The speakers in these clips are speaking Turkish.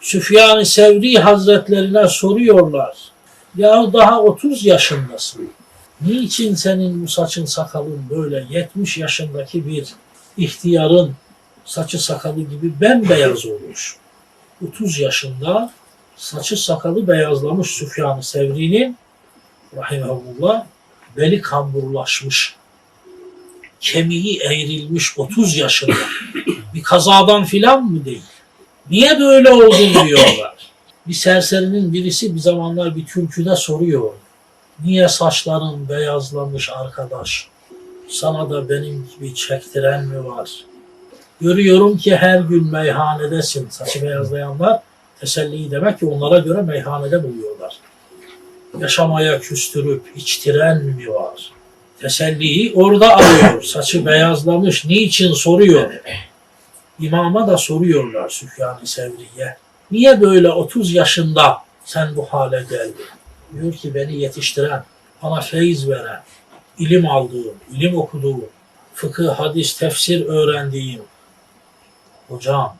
Süfyan-ı Sevri Hazretlerine soruyorlar. Ya daha 30 yaşındasın. Niçin senin bu saçın sakalın böyle 70 yaşındaki bir ihtiyarın saçı sakalı gibi bembeyaz olmuş. 30 yaşında saçı sakalı beyazlamış Süfyan-ı Sevri'nin rahimahullah beli kamburlaşmış. Kemiği eğrilmiş 30 yaşında. Bir kazadan filan mı değil? Niye böyle oldun diyorlar. Bir serserinin birisi bir zamanlar bir türküde soruyor. Niye saçların beyazlamış arkadaş? Sana da benim gibi çektiren mi var? Görüyorum ki her gün meyhanedesin. Saçı beyazlayanlar teselliyi demek ki onlara göre meyhanede buluyorlar. Yaşamaya küstürüp içtiren mi var? Teselliyi orada arıyor. Saçı beyazlamış. Niçin soruyor? İmama da soruyorlar Süfyan-ı Sevri'ye. Niye böyle 30 yaşında sen bu hale geldin? Diyor ki beni yetiştiren, bana feyiz veren, ilim aldığım, ilim okuduğum, fıkıh, hadis, tefsir öğrendiğim hocam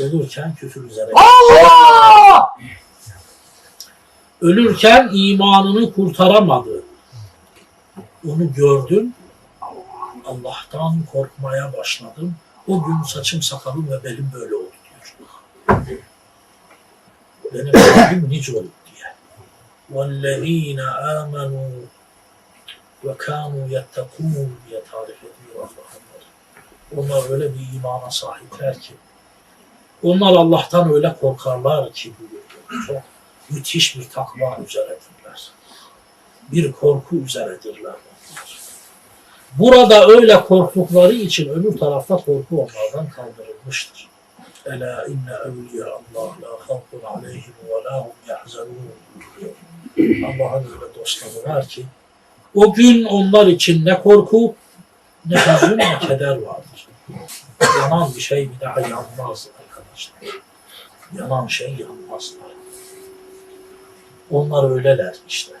ölürken küfür üzere. Allah! Ölürken imanını kurtaramadı. Onu gördüm. Allah'tan korkmaya başladım. O gün saçım sakalım ve belim böyle oldu diyor. Benim kalbim nice oldu diye. وَالَّذ۪ينَ آمَنُوا وَكَانُوا يَتَّقُونَ diye tarif ediyor Allah onları. Onlar öyle bir imana sahipler ki. Onlar Allah'tan öyle korkarlar ki buyuruyor. Çok müthiş bir takva üzeredirler. Bir korku üzeredirler onlar. Burada öyle korktukları için öbür tarafta korku onlardan kaldırılmıştır. Ela inne evliya Allah la havfun aleyhim ve la hum yahzanun. Allah'ın öyle dostları var ki o gün onlar için ne korku ne hüzün ne keder vardır. Yanan bir şey bir daha yanmaz arkadaşlar. Yanan şey yanmazlar. Onlar öyleler işte.